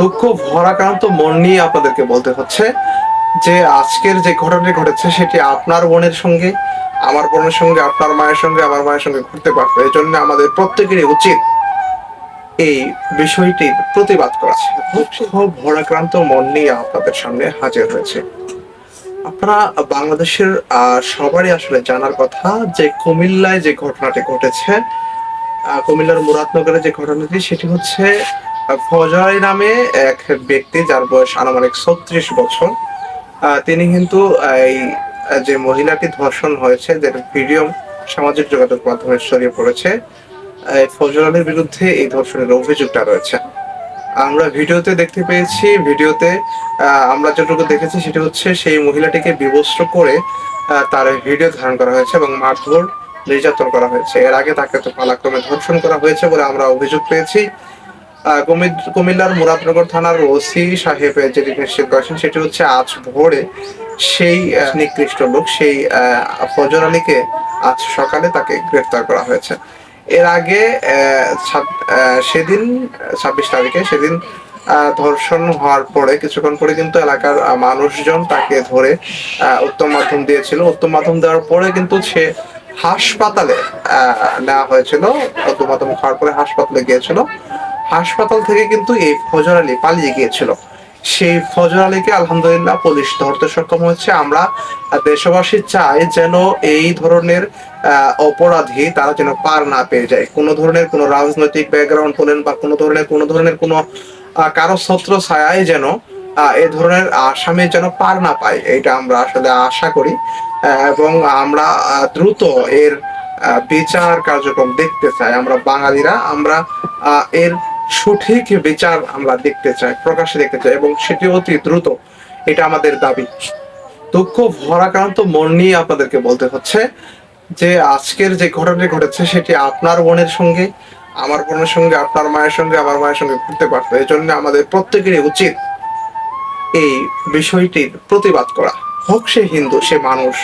দুঃখ, ভরাক্রান্ত মন নিয়ে আপনাদেরকে বলতে হচ্ছে যে আজকের যে ঘটনাটি ঘটেছে সেটি আপনার বোনের সঙ্গে, আমার বোনের সঙ্গে, আপনার মায়ের সঙ্গে, আমার মায়ের সঙ্গে ঘটতে পারতো এই জন্য আমাদের প্রত্যেকেরই উচিত এই বিষয়টির প্রতিবাদ করা। দুঃখ, ভরাক্রান্ত মন নিয়ে আপনাদের সামনে হাজির হয়েছে। আপনারা বাংলাদেশের সবারই আসলে জানার কথা যে কুমিল্লায় যে ঘটনাটি ঘটেছে কুমিল্লার মুরাদনগরে যে ঘটনাটি, সেটি হচ্ছে ফজর নামে এক ব্যক্তি যার বয়স আনুমানিক ছত্রিশ বছর। তিনি কিন্তু এই যে মহিলাটি ধর্ষণ হয়েছে যে ভিডিও সামাজিক যোগাযোগ মাধ্যমে ছড়িয়ে পড়েছে আহ, ফজর বিরুদ্ধে এই ধর্ষণের অভিযোগটা রয়েছে। আমরা ভিডিওতে দেখতে পেয়েছি ভিডিওতে আমরা যেটুকু দেখেছি সেটি হচ্ছে সেই মহিলাটিকে বিবস্ত্র করে তার ভিডিও ধারণ করা হয়েছে এবং মারধর নির্যাতন করা হয়েছে। এর আগে তাকে তো পালাক্রমে ধর্ষণ করা হয়েছে বলে আমরা অভিযোগ পেয়েছি। কুমিল্লার মুরাদনগর থানার ওসি সাহেব যেটি নিশ্চিত করেছেন, সেটি হচ্ছে আজ ভোরে সেই নিকৃষ্ট লোক, সেই ফজর আলীকে আজ সকালে তাকে গ্রেফতার করা হয়েছে। এর আগে সেদিন, ছাব্বিশ তারিখে সেদিন ধর্ষণ হওয়ার পরে, কিছুক্ষণ পরে কিন্তু এলাকার মানুষজন তাকে ধরে উত্তম মাধ্যম দিয়েছিল। উত্তম মাধ্যম দেওয়ার পরে কিন্তু সে হাসপাতালে নেওয়া হয়েছিল। উত্তম মাধ্যম খাওয়ার পরে হাসপাতালে গিয়েছিল। হাসপাতাল থেকে কিন্তু এই ফজর আলী পালিয়ে গিয়েছিল। সেই ফজর আলীকে আলহামদুলিল্লাহ পুলিশ ধরতে সক্ষম হয়েছে। আমরা দেশবাসী চাই যেন এই ধরনের অপরাধী তারা যেন পার না পেয়ে যায়। কোনো ধরনের কোনো রাজনৈতিক ব্যাকগ্রাউন্ড বলেন বা কোনো ধরনের কোনো ধরনের কোনো কারও ছত্র ছায়ায় যেন এ ধরনের আসামি যেন পার না পায় এটা আমরা আসলে আশা করি। এবং আমরা দ্রুত এর বিচার কার্যক্রম দেখতে চাই। আমরা বাঙালিরা, আমরা এর সঠিক বিচার আমরা দেখতে চাই, প্রকাশ্যে দেখতে চাই, এবং সেটি অতি দ্রুত। এটা আমাদের দাবি। দুঃখ, ভরাক্রান্ত মন নিয়ে আপনাদেরকে বলতে হচ্ছে যে, আজকের যে ঘটনাটি ঘটেছে, সেটি আপনার বোনের সঙ্গে, আমার বোনের সঙ্গে, আপনার মায়ের সঙ্গে, আমার মায়ের সঙ্গে ঘুরতে পারতো। এই জন্য আমাদের প্রত্যেকেরই উচিত এই বিষয়টির প্রতিবাদ করা। হোক সে হিন্দু, সে মানুষ।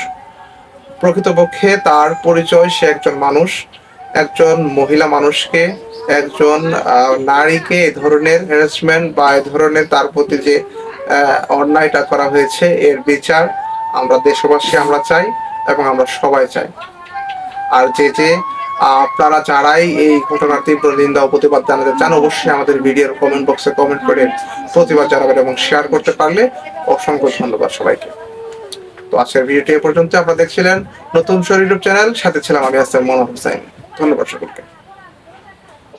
প্রকৃতপক্ষে তার পরিচয়, সে একজন মানুষ, একজন মহিলা মানুষকে একজন নারীকে এ ধরনের হ্যারাসমেন্ট বা এ ধরনের তার প্রতি যে অন্যায়টা করা হয়েছে, এর বিচার আমরা দেশবাসী, আমরা চাই এবং আমরা সবাই চাই। আর যে যে আপনারা যারাই এই ঘটনার তীব্র নিন্দা ও প্রতিবাদ জানাতে চান, অবশ্যই আমাদের ভিডিওর কমেন্ট বক্সে কমেন্ট করে প্রতিবাদ জানাবেন এবং শেয়ার করতে পারলে অসংখ্য ধন্যবাদ সবাইকে। তো আজকের ভিডিওটি এ পর্যন্ত আপনারা দেখছিলেন নতুন শরীর চ্যানেল, সাথে ছিলাম আমি আসলাম মনোহর হুসাইন ধন্যবাদ সকলকে।